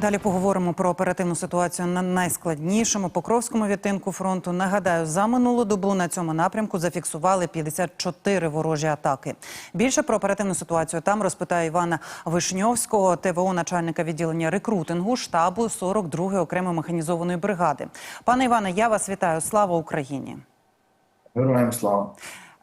Далі поговоримо про оперативну ситуацію на найскладнішому покровському відтинку фронту. Нагадаю, за минулу добу на цьому напрямку зафіксували 54 ворожі атаки. Більше про оперативну ситуацію там розпитає Івана Вишньовського, ТВО начальника відділення рекрутингу штабу 42-ї окремої механізованої бригади. Пане Іване, я вас вітаю. Слава Україні! Героям слава.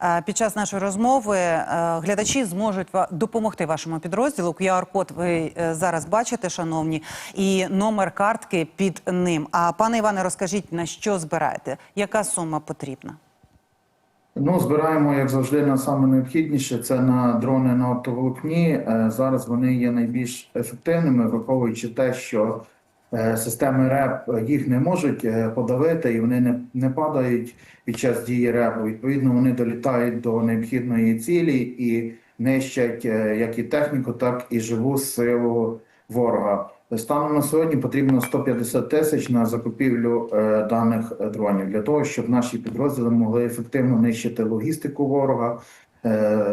Е, Під час нашої розмови е, глядачі зможуть допомогти вашому підрозділу. QR-код ви е, зараз бачите, шановні, і номер картки під ним. А пане Іване, розкажіть на що збираєте? Яка сума потрібна? Ну, збираємо, як завжди, на саме необхідніше. Це на дрони на оптоволокні. Зараз вони є найбільш ефективними, враховуючи те, що системи РЕП їх не можуть е, подавити, і вони не, не падають під час дії РЕПу. Відповідно, вони долітають до необхідної цілі і нищать е, як і техніку, так і живу силу ворога. Станом на сьогодні потрібно 150 тисяч на закупівлю е, даних е, дронів для того, щоб наші підрозділи могли ефективно нищити логістику ворога, е,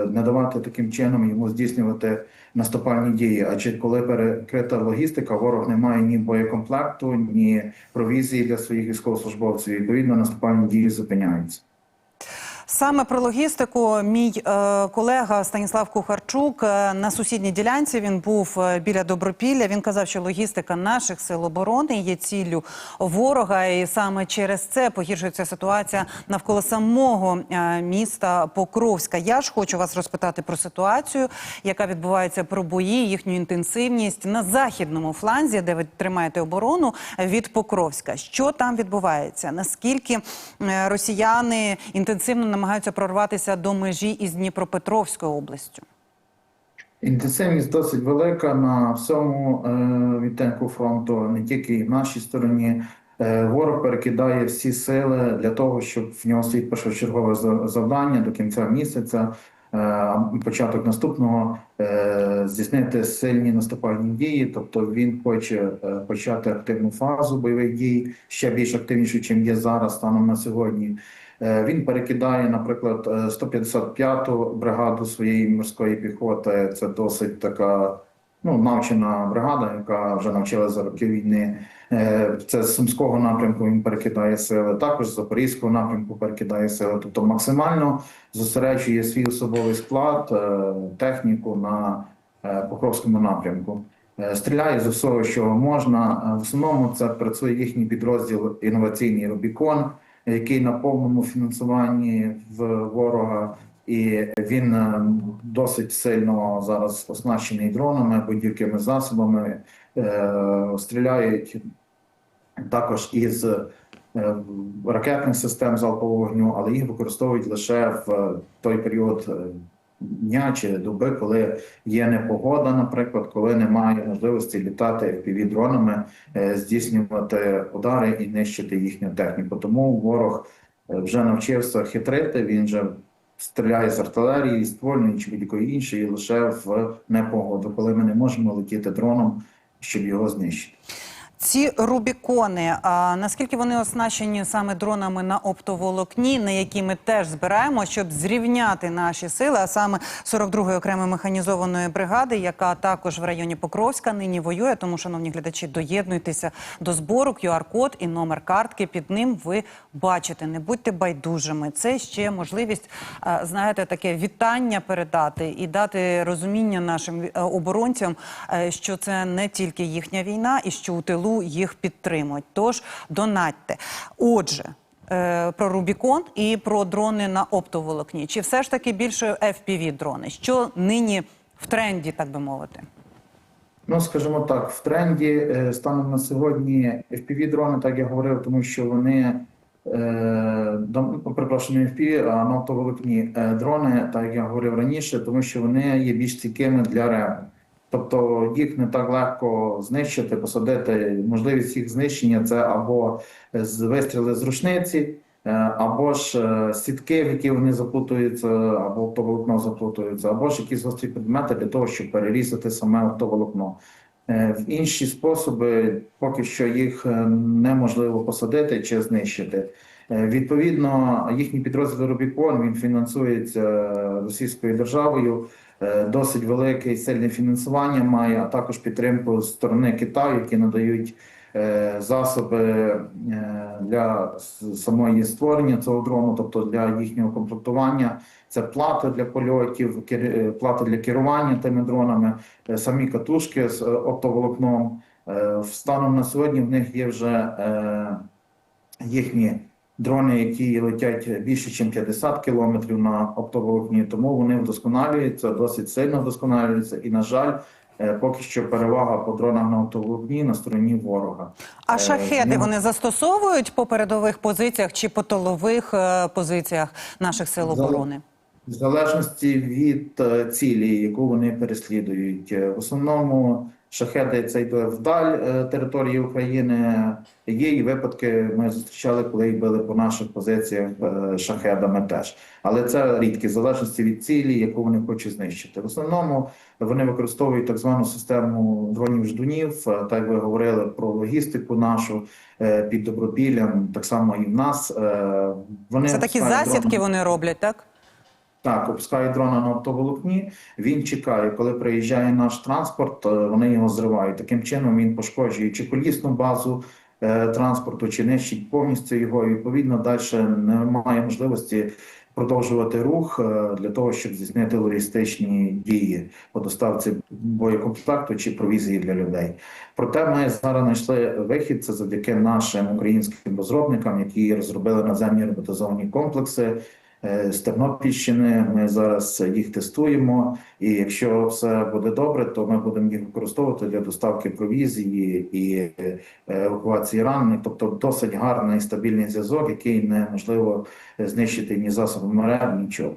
не давати таким чином йому здійснювати наступальні дії. Адже коли перекрита логістика, ворог не має ні боєкомплекту, ні провізії для своїх військовослужбовців. Відповідно, наступальні дії зупиняються. Саме про логістику мій е, колега Станіслав Кухарчук е, на сусідній ділянці він був е, біля Добропілля. Він казав, що логістика наших сил оборони є ціллю ворога, і саме через це погіршується ситуація навколо самого е, міста Покровська. Я ж хочу вас розпитати про ситуацію, яка відбувається про бої, їхню інтенсивність на західному фланзі, де ви тримаєте оборону від Покровська. Що там відбувається? Наскільки е, росіяни інтенсивно намагаються прорватися до межі із Дніпропетровською областю? Інтенсивність досить велика на всьому е, відтинку фронту, не тільки в нашій стороні. Е, ворог перекидає всі сили для того, щоб в нього стоїть першочергове за- завдання до кінця місяця, е, початок наступного здійснити сильні наступальні дії. Тобто він хоче почати активну фазу бойових дій, ще більш активнішу, ніж є зараз станом на сьогодні. Е, Він перекидає, наприклад, е, 155-ту бригаду своєї морської піхоти. Це досить така ну, навчена бригада, яка вже навчила за роки війни. Е, Це з Сумського напрямку він перекидає сили, також з Запорізького напрямку перекидає сили. Тобто максимально зосереджує свій особовий склад, е, техніку на е, Покровському напрямку. Е, Стріляє з усього, що можна. Е, В основному це працює їхній підрозділ інноваційний Рубікон, який на повному фінансуванні в ворога, і він е, досить сильно зараз оснащений дронами, будь-якими засобами. Е, Стріляють також із е, ракетних систем залпового вогню, але їх використовують лише в той період дня чи доби, коли є непогода, наприклад, коли немає можливості літати півдронами, здійснювати удари і нищити їхню техніку. Тому ворог е, вже навчився хитрити. Він вже стріляє з артилерії, ствольної чи будь-якої іншої лише в непогоду, коли ми не можемо летіти дроном, щоб його знищити. Ці Рубікони, а наскільки вони оснащені саме дронами на оптоволокні, на які ми теж збираємо, щоб зрівняти наші сили, а саме 42-ї окремої механізованої бригади, яка також в районі Покровська нині воює. Тому, шановні глядачі, доєднуйтеся до збору. QR-код і номер картки під ним ви бачите. Не будьте байдужими. Це ще можливість, знаєте, таке вітання передати і дати розуміння нашим е, оборонцям, е, що це не тільки їхня війна, і що у тилу їх підтримують. Тож донатьте. Отже. е, Про Рубікон і про дрони на оптоволокні. Чи все ж таки більше fpv дрони? Що нині в тренді, так би мовити? Ну, скажімо так, в тренді е, станом на сьогодні FPV-дрони, так я говорив, тому що вони е, не FPV, а на оптоволокні е, дрони, так як я говорив раніше, тому що вони є більш стійкими для ребу. Тобто їх не так легко знищити, посадити. Можливість їх знищення це або вистріли з рушниці, е, або ж е, сітки, в які вони заплутуються, або оптоволокно заплутуються, або ж якісь гострі предмети для того, щоб перерізати саме оптоволокно. Е, В інші способи поки що їх неможливо посадити чи знищити. Відповідно, їхній підрозділ Рубікон він фінансується Російською державою. Е, досить велике і сильне фінансування має, а також підтримку з сторони Китаю, які надають е, засоби е, для самої створення цього дрону, тобто для їхнього комплектування. Це плати для польотів, плати для керування тими дронами, самі катушки з оптоволокном. Станом на сьогодні в них є вже їхні дрони, які летять більше, ніж 50 кілометрів на оптоволокні, тому вони вдосконалюються, досить сильно вдосконалюються. І, на жаль, е, поки що перевага по дронах на оптоволокні на стороні ворога. А Е, шахеди вони застосовують по передових позиціях чи по тилових е, позиціях наших сил оборони? В залежності від цілі, яку вони переслідують. В основному шахеди це йде вдаль е, території України. Є і випадки, ми зустрічали, коли їх били по наших позиціях е, шахедами теж. Але це рідкі, в залежності від цілі, яку вони хочуть знищити. В основному вони використовують так звану систему дронів-ждунів. Е, Так ви говорили про логістику нашу під Добропіллям, так само і в нас. Вони Це такі засідки дрони. вони роблять, так? Так, опускає дрона на оптоволокні. Він чекає, коли приїжджає наш транспорт, вони його зривають. Таким чином він пошкоджує чи колісну базу е, транспорту, чи нищить повністю його. І, відповідно, далі немає можливості продовжувати рух е, для того, щоб здійснити логістичні дії по доставці боєкомплекту чи провізії для людей. Проте ми зараз знайшли вихід. Це завдяки нашим українським розробникам, які розробили наземні роботизовані комплекси. Е, З Тернопільщини ми зараз їх тестуємо, і якщо все буде добре, то ми будемо їх використовувати для доставки провізії і е, евакуації ранених. Тобто досить гарний стабільний зв'язок, який неможливо е, знищити ні засобами МРЕВ, нічого.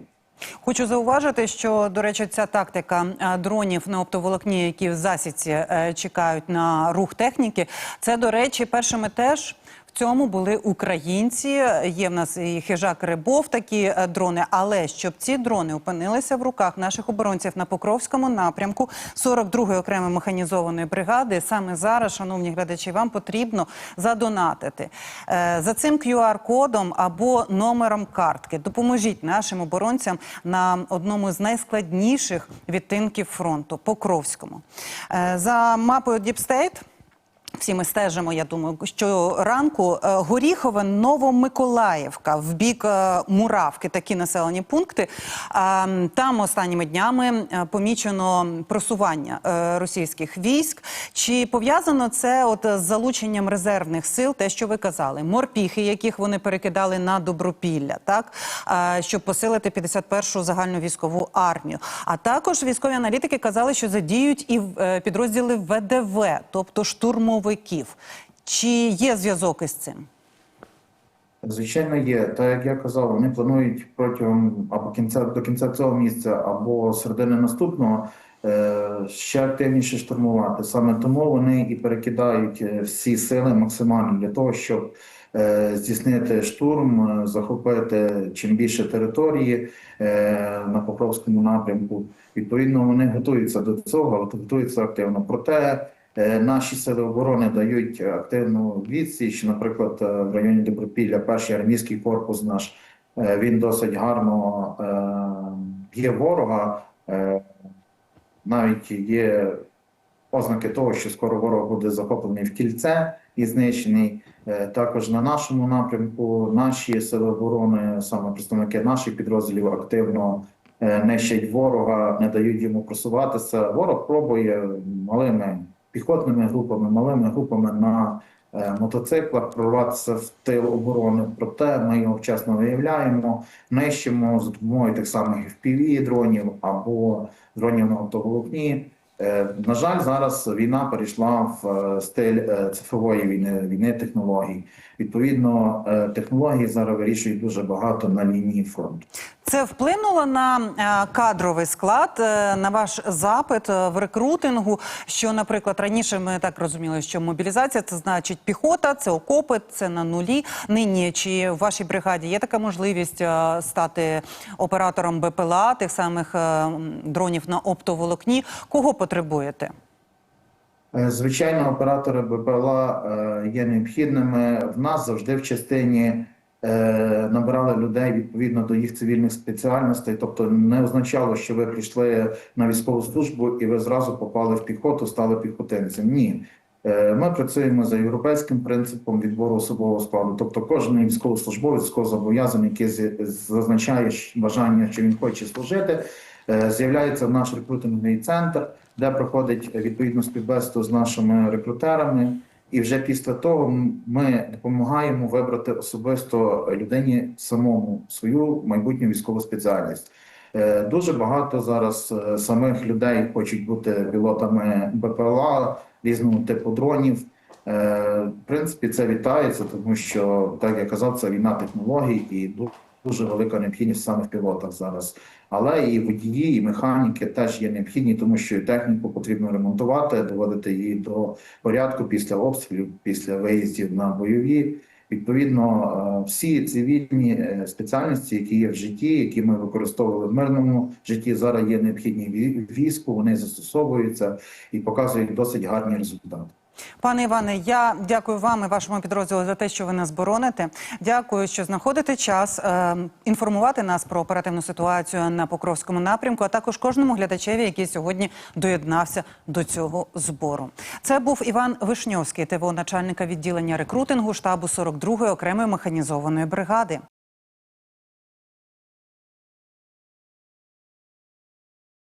Хочу зауважити, що до речі, ця тактика дронів на оптоволокні, які в засідці чекають на рух техніки, це до речі, першими теж. Цьому були українці. Є в нас і хижак Рибов, такі е, дрони. Але щоб ці дрони опинилися в руках наших оборонців на Покровському напрямку 42-ї окремої механізованої бригади, саме зараз, шановні глядачі, вам потрібно задонатити Е, за цим QR-кодом або номером картки. Допоможіть нашим оборонцям на одному з найскладніших відтинків фронту Покровському. Е, За мапою State всі ми стежимо, я думаю, що ранку е, Горіхове, Новомиколаївка, в бік е, Муравки, такі населені пункти. Там останніми днями е, помічено просування російських військ. Чи пов'язано це от з залученням резервних сил, те, що ви казали, морпіхи, яких вони перекидали на Добропілля, так щоб посилити 51-шу загальну військову армію. А також військові аналітики казали, що задіють і підрозділи ВДВ, тобто штурмовиків. Чи є зв'язок із цим? Звичайно, є. Так як я казав, вони планують протягом або кінця до кінця цього місяця, або середини наступного е, ще активніше штурмувати. Саме тому вони і перекидають е, всі сили максимально для того, щоб е, здійснити штурм, захопити чим більше території на Покровському напрямку. Відповідно, вони готуються до цього, готуються активно. Проте Наші сили оборони дають активну відсіч. Наприклад, е, в районі Добропілля, перший армійський корпус наш е, він досить гарно е, б'є ворога. Е, Навіть є ознаки того, що скоро ворог буде захоплений в кільце і знищений. Е, Також на нашому напрямку наші сили оборони, саме представники наших підрозділів, активно е, нищать ворога, не дають йому просуватися. Ворог пробує малими піхотними групами, малими групами на е, мотоциклах прорватися в тил оборони. Проте ми його вчасно виявляємо, нищимо з допомогою тих самих FPV дронів або дронів на автоволокні. Е, На жаль, зараз війна перейшла в е, стиль цифрової війни, війни технологій. Відповідно, технології зараз вирішують дуже багато на лінії фронту. Це вплинуло на е, кадровий склад, е, на ваш запит е, в рекрутингу. Що, наприклад, раніше ми так розуміли, що мобілізація це значить піхота, це окопи, це на нулі. Нині чи в вашій бригаді є така можливість стати оператором БПЛА, тих самих дронів на оптоволокні? Кого потребуєте? Звичайно, оператори БПЛА є необхідними. В нас завжди в частині набирали людей відповідно до їх цивільних спеціальностей. Тобто не означало, що ви прийшли на військову службу і ви зразу попали в піхоту, стали піхотинцем. Ні. Е, Ми працюємо за європейським принципом відбору особового складу. Тобто, кожен військовослужбовець військовозобов'язаний, який зазначає бажання, що він хоче служити, е, з'являється в наш рекрутинговий центр, де проходить е, відповідну співбесіду з нашими рекрутерами. І вже після того ми допомагаємо вибрати особисто людині самому свою майбутню військову спеціальність. Е, Дуже багато зараз е, самих людей хочуть бути пілотами БПЛА, різного типу дронів. Е, В принципі, це вітається, тому що, так я казав, це війна технологій і дуже велика необхідність саме в пілотах зараз. Але і водії, і механіки теж є необхідні, тому що і техніку потрібно ремонтувати, доводити її до порядку після обстрілів, після виїздів на бойові. Відповідно, е, всі цивільні е, спеціальності, які є в житті, які ми використовували в мирному житті, зараз є необхідні війську. Вони застосовуються і показують досить гарні результати. Пане Іване, я дякую вам і вашому підрозділу за те, що ви нас бороните. Дякую, що знаходите час е, інформувати нас про оперативну ситуацію на Покровському напрямку, а також кожному глядачеві, який сьогодні доєднався до цього збору. Це був Іван Вишньовський, ТВО начальника відділення рекрутингу штабу 42-ї окремої механізованої бригади.